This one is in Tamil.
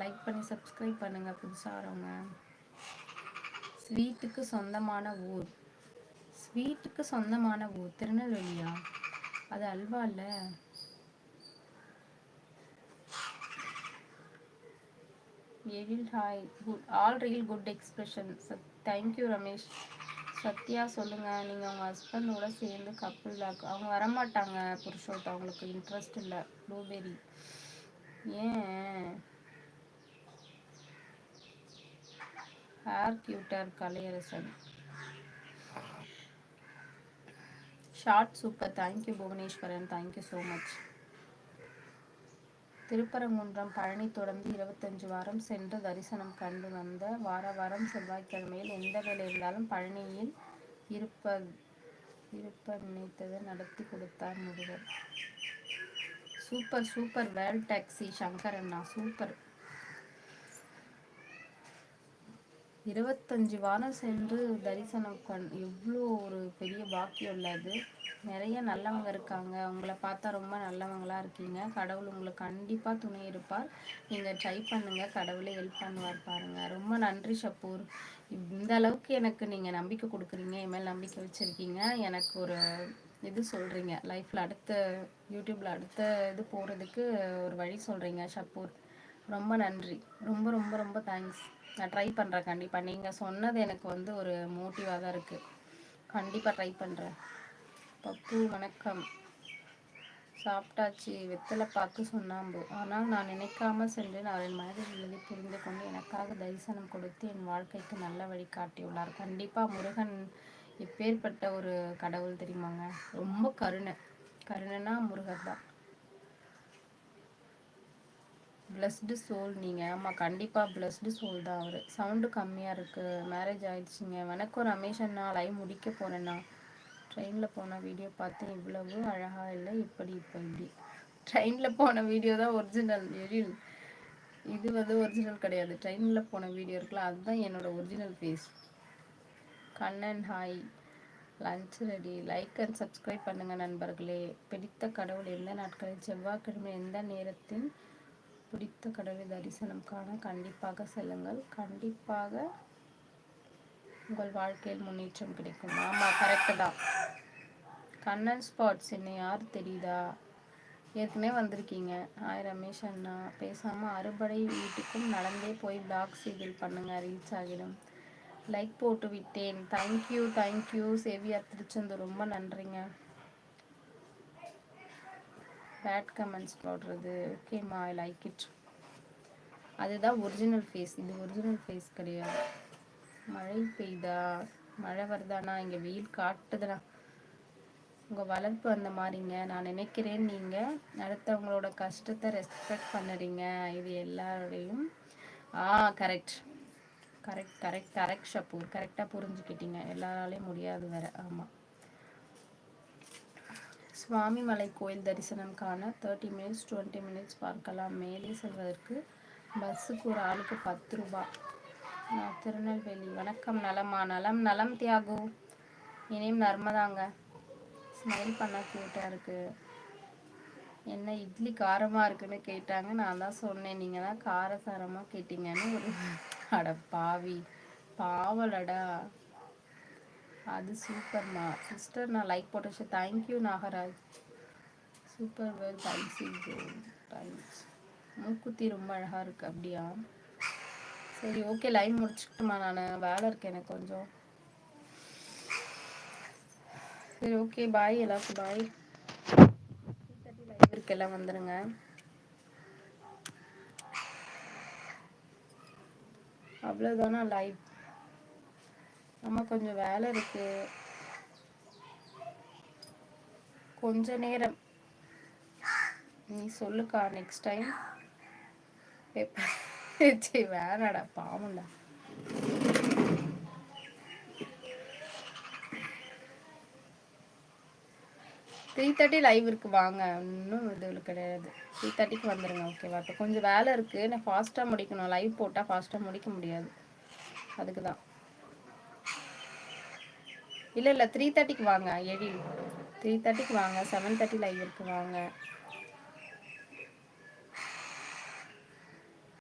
லைக் பண்ணி சப்ஸ்கிரைப் பண்ணுங்கள் புதுசாக வரவங்க. ஸ்வீட்டுக்கு சொந்தமான ஊர். ஸ்வீட்டுக்கு சொந்தமான ஊர். திருநெல்வேலியா? அது அல்வா இல்லை? Ezhil hi good all real good expression thank you Ramesh Sathya சொல்லுங்கள் நீங்கள் உங்கள் ஹஸ்பண்டோட சேர்ந்து கப்புள் அவங்க வரமாட்டாங்க புருஷோத்த அவங்களுக்கு இன்ட்ரெஸ்ட் இல்லை. ப்ளூபெரி ஏன்? Hair cuter Kalaiyarasan short super thank you Bhuvaneswaran thank you so much Thiruparankundram Palani தொடர்ந்து இருபத்தஞ்சு வாரம் சென்று தரிசனம் கண்டு வந்த வார வாரம் செவ்வாய்க்கிழமையில் எந்த வேலை இருந்தாலும் பழனியில் இருப்ப இருப்ப நினைத்ததை நடத்தி கொடுத்தார் Murugar. Super super Vel taxi Shankar அண்ணா சூப்பர் இருபத்தஞ்சி வாரம் சென்று தரிசனம் கண் எவ்வளோ ஒரு பெரிய பாக்கியம் உள்ளது நிறைய நல்லவங்க இருக்காங்க. உங்களை பார்த்தா ரொம்ப நல்லவங்களாக இருக்கீங்க. கடவுள் உங்களுக்கு கண்டிப்பாக துணை இருப்பார். நீங்கள் ட்ரை பண்ணுங்கள் கடவுளே ஹெல்ப் பண்ணுவார் பாருங்கள் ரொம்ப நன்றி ஷப்பூர். இந்த அளவுக்கு எனக்கு நீங்கள் நம்பிக்கை கொடுக்குறீங்க. என் நம்பிக்கை வச்சுருக்கீங்க. எனக்கு ஒரு இது சொல்கிறீங்க லைஃப்பில் அடுத்த யூடியூப்பில் அடுத்த இது போகிறதுக்கு ஒரு வழி சொல்கிறீங்க ஷப்பூர். ரொம்ப நன்றி. ரொம்ப ரொம்ப ரொம்ப தேங்க்ஸ் நான் ட்ரை பண்ணுறேன் கண்டிப்பாக நீங்கள் சொன்னது எனக்கு வந்து ஒரு மோட்டிவாக தான் இருக்குது கண்டிப்பாக ட்ரை பண்ணுறேன் பப்பு வணக்கம். சாப்பிட்டாச்சு. வெத்தலை பார்த்து சொன்னாம்பு. ஆனால் நான் நினைக்காம நான் என் மனதில் எழுதி புரிந்து கொண்டு எனக்காக தரிசனம் கொடுத்து என் வாழ்க்கைக்கு நல்ல வழி காட்டியுள்ளார். கண்டிப்பாக முருகன் இப்பேற்பட்ட ஒரு கடவுள் தெரியுமாங்க? ரொம்ப கருணை. கருணைனா முருகர் தான். பிளஸ்டு சோல் நீங்கள் ஆமாம் கண்டிப்பாக பிளஸ்டு சோல் தான் அவர். சவுண்டு கம்மியாக இருக்குது மேரேஜ் ஆகிடுச்சிங்க வணக்கம் ரமேஷ் அண்ணா லைவ் முடிக்க போகிறேண்ணா ட்ரெயினில் போன வீடியோ பார்த்து இவ்வளவு அழகாக இல்லை. இப்படி இப்போ இப்படி. ட்ரெயினில் போன வீடியோ தான் ஒரிஜினல் எழில் இது வந்து ஒரிஜினல் கிடையாது. ட்ரெயினில் போன வீடியோ இருக்குல்ல அதுதான் என்னோடய original face Kannan hi lunch ready like and subscribe பண்ணுங்கள் நண்பர்களே. பிடித்த கடவுள் எந்த நாட்களில் செவ்வாய்க்கிழமை எந்த நேரத்தில் பிடித்த கடவுளை தரிசனம் காண கண்டிப்பாக செல்லுங்கள். கண்டிப்பாக உங்கள் வாழ்க்கையில் முன்னேற்றம் கிடைக்கும். ஆமாம் கரெக்டு தான். கண்ணன் ஸ்பாட்ஸ் என்னை யார் தெரியுதா? ஏற்கனவே வந்திருக்கீங்க. ஆய் ரமேஷ் அண்ணா. பேசாமல் அறுபடை வீட்டுக்கும் நடந்தே போய் பிளாக் சீரியல் பண்ணுங்கள் ரீச் ஆகிடும். லைக் போட்டு விட்டேன். தேங்க்யூ தேங்க்யூ சேவியார் திருச்செந்தூர் ரொம்ப நன்றிங்க. பேட் கமெண்ட்ஸ் போடுறது ஓகேம்மா ஐ லைக் இட் அதுதான் ஒரிஜினல் ஃபேஸ் இது ஒரிஜினல் ஃபேஸ் கிடையாது. மழை பெய்தா மழை வருதானா? இங்கே வெயில் காட்டுதுண்ணா உங்கள் வளர்ப்பு அந்த மாதிரிங்க. நான் நினைக்கிறேன் நீங்கள் அடுத்தவங்களோட கஷ்டத்தை ரெஸ்பெக்ட் பண்ணுறீங்க. இது எல்லாரோடையும். ஆ கரெக்ட் கரெக்ட் கரெக்ட் கரெக்ட் ஷப்பூர். கரெக்டாக புரிஞ்சுக்கிட்டீங்க. எல்லாராலையும் முடியாது வேற. ஆமாம் சுவாமிமலை கோயில் தரிசனம் காண தேர்ட்டி மினிட்ஸ் டுவெண்ட்டி மினிட்ஸ் பார்க்கலாம். மேலே செல்வதற்கு பஸ்ஸுக்கு ஒரு ஆளுக்கு பத்து ரூபா. நான் திருநெல்வேலி. வணக்கம் நலமா? நலம் நலம் தியாகு. இனியும் நர்மதாங்க. ஸ்மைல் பண்ண க்யூட்டாக இருக்குது என்ன இட்லி காரமாக இருக்குன்னு கேட்டாங்க. நான் தான் சொன்னேன். நீங்கள் தான் காரசாரமாக கேட்டீங்கன்னு ஒரு அட பாவி. பாவலடா. அது சூப்பர்மா. சிஸ்டர் நான் லைக் போட்டு thank you Nagaraj. Super well thanks thanks மூக்குத்தி ரொம்ப அழகாக இருக்குது அப்படியா? சரி ஓகே லைன் முடிச்சுக்கிட்டுமா நான். வேலை இருக்கேன் எனக்கு கொஞ்சம். சரி ஓகே பாய் எல்லாருக்கும் பாய் லைவ் இருக்கெல்லாம் வந்துடுங்க அவ்வளோதானா லைவ் நம்ம கொஞ்சம் வேலை இருக்கு. கொஞ்ச நேரம். நீ சொல்லுக்கா நெக்ஸ்ட் டைம் சரி வேணாடா பாவம்டா. த்ரீ தேர்ட்டி லைவ் இருக்கு வாங்க. இன்னும் இது கிடையாது. த்ரீ தேர்ட்டிக்கு வந்துடுங்க ஓகேவா இப்போ கொஞ்சம் வேலை இருக்குது நான் ஃபாஸ்ட்டாக முடிக்கணும். லைவ் போட்டால் ஃபாஸ்ட்டாக முடிக்க முடியாது. அதுக்கு தான் இல்லை இல்லை த்ரீ தேர்ட்டிக்கு வாங்க எழில் த்ரீ தேர்ட்டிக்கு வாங்க செவன் தேர்ட்டி லைவ் இருக்கு வாங்க.